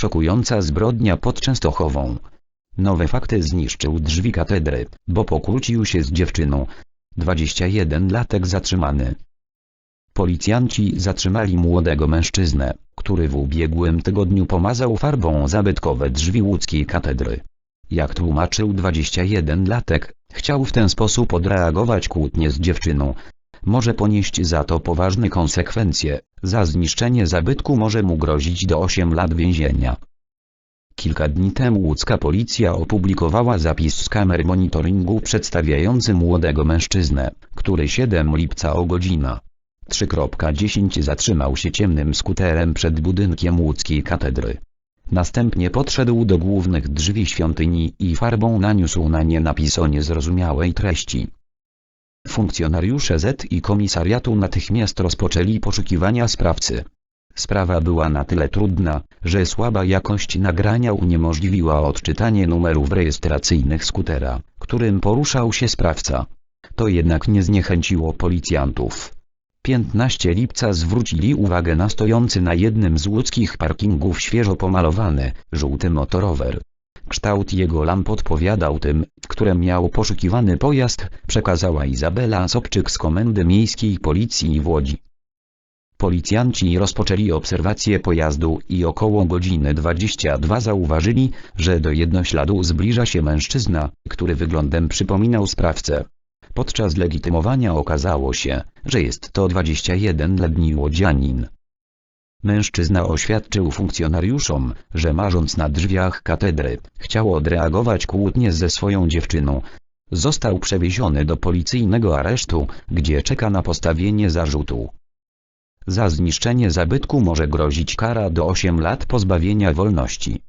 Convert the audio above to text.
Szokująca zbrodnia pod Częstochową. Nowe fakty zniszczył drzwi katedry, bo pokłócił się z dziewczyną. 21-latek zatrzymany. Policjanci zatrzymali młodego mężczyznę, który w ubiegłym tygodniu pomazał farbą zabytkowe drzwi łódzkiej katedry. Jak tłumaczył 21-latek, chciał w ten sposób odreagować kłótnię z dziewczyną. Może ponieść za to poważne konsekwencje, za zniszczenie zabytku może mu grozić do 8 lat więzienia. Kilka dni temu łódzka policja opublikowała zapis z kamer monitoringu przedstawiający młodego mężczyznę, który 7 lipca o godzina 3.10 zatrzymał się ciemnym skuterem przed budynkiem łódzkiej katedry. Następnie podszedł do głównych drzwi świątyni i farbą naniósł na nie napis o niezrozumiałej treści. Funkcjonariusze Z i komisariatu natychmiast rozpoczęli poszukiwania sprawcy. Sprawa była na tyle trudna, że słaba jakość nagrania uniemożliwiła odczytanie numerów rejestracyjnych skutera, którym poruszał się sprawca. To jednak nie zniechęciło policjantów. 15 lipca zwrócili uwagę na stojący na jednym z łódzkich parkingów świeżo pomalowany, żółty motorower. Kształt jego lamp odpowiadał tym, które miał poszukiwany pojazd, przekazała Izabela Sobczyk z Komendy Miejskiej Policji w Łodzi. Policjanci rozpoczęli obserwację pojazdu i około godziny 22 zauważyli, że do jednośladu zbliża się mężczyzna, który wyglądem przypominał sprawcę. Podczas legitymowania okazało się, że jest to 21-letni łodzianin. Mężczyzna oświadczył funkcjonariuszom, że marząc na drzwiach katedry, chciał odreagować kłótnię ze swoją dziewczyną. Został przewieziony do policyjnego aresztu, gdzie czeka na postawienie zarzutu. Za zniszczenie zabytku może grozić kara do 8 lat pozbawienia wolności.